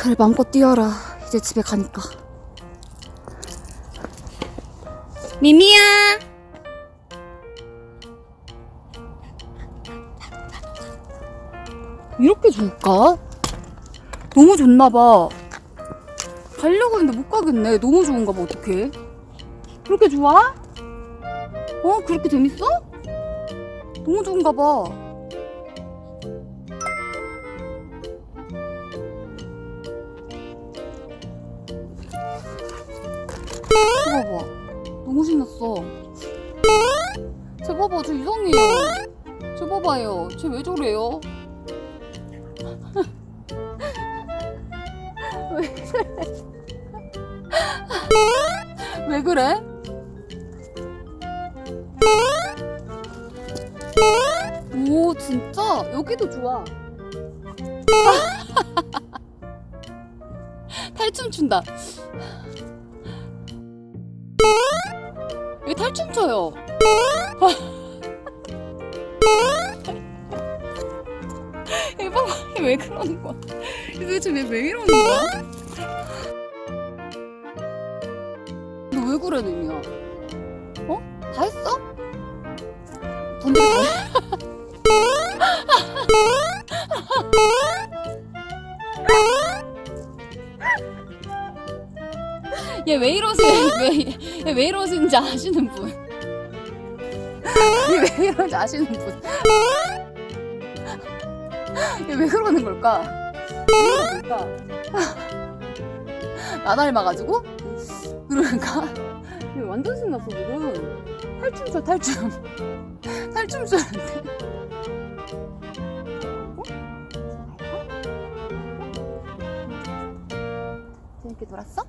그래 마음껏 뛰어라. 이제 집에 가니까. 미미야! 이렇게 좋을까? 너무 좋나봐. 가려고 했는데 못 가겠네. 너무 좋은가 봐 어떡해. 그렇게 좋아? 어 그렇게 재밌어? 너무 좋은가 봐 봐봐. 너무 신났어. 쟤 봐봐, 저 이상해요. 쟤 봐봐요. 쟤 왜 저래요? 왜 그래? 왜 그래? 오, 진짜? 여기도 좋아. 탈춤 춘다. 왜 탈춤 춰요? 얘 봐봐, 얘왜 그러는 거야? 얘 도대체 왜, 왜 이러는 거야? 너 왜 그래, 니미야? 어? 다 했어? 던지 얘 왜 이러시, 왜, 얘왜 이러시는지 아시는 분. 얘 왜 이러는지 아시는 분. 얘 왜 그러는 걸까? 왜 그러는 걸까? 나 닮아가지고? 그러니까? 얘 완전 신났어, 지금. 탈춤 춰, 탈춤. 탈춤 추는데. 어? 재밌게 놀았어?